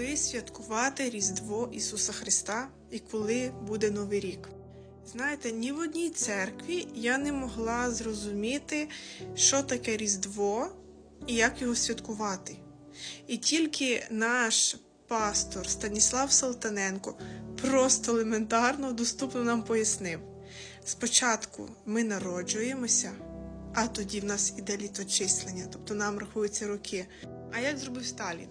Коли святкувати Різдво Ісуса Христа і коли буде Новий рік? Знаєте, ні в одній церкві я не могла зрозуміти, що таке Різдво і як його святкувати. І тільки наш пастор Станіслав Салтаненко просто елементарно доступно нам пояснив: спочатку ми народжуємося, а тоді в нас іде літочислення, тобто нам рахуються роки. А як зробив Сталін?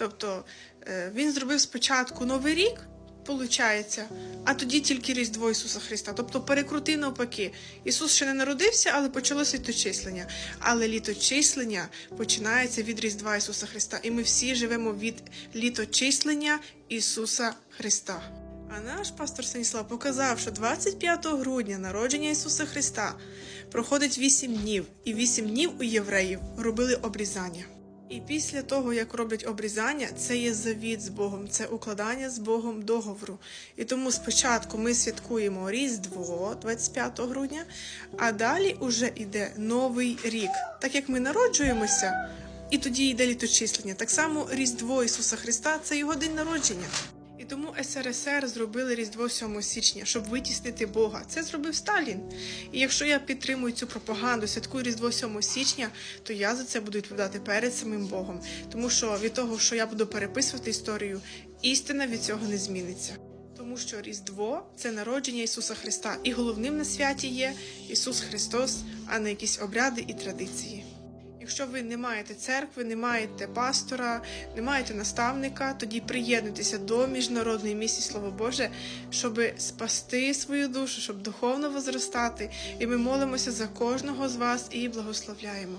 Тобто е, він зробив спочатку Новий рік, получається, а тоді тільки Різдво Ісуса Христа. Тобто перекрутив навпаки. Ісус ще не народився, але почалося літочислення. Але літочислення починається від Різдва Ісуса Христа. І ми всі живемо від літочислення Ісуса Христа. А наш пастор Станіслав показав, що 25 грудня народження Ісуса Христа проходить 8 днів, і 8 днів у євреїв робили обрізання. І після того, як роблять обрізання, це є завіт з Богом, це укладання з Богом договору. І тому спочатку ми святкуємо Різдво 25 грудня, а далі уже йде Новий рік. Так як ми народжуємося, і тоді йде літочислення. Так само Різдво Ісуса Христа це його день народження. Тому СРСР зробили Різдво 7 січня, щоб витіснити Бога. Це зробив Сталін. І якщо я підтримую цю пропаганду, святкую Різдво 7 січня, то я за це буду відповідати перед самим Богом. Тому що від того, що я буду переписувати історію, істина від цього не зміниться. Тому що Різдво це народження Ісуса Христа, і головним на святі є Ісус Христос, а не якісь обряди і традиції. Якщо ви не маєте церкви, не маєте пастора, не маєте наставника, тоді приєднуйтеся до міжнародної місії Слово Боже, щоб спасти свою душу, щоб духовно возростати. І ми молимося за кожного з вас і благословляємо.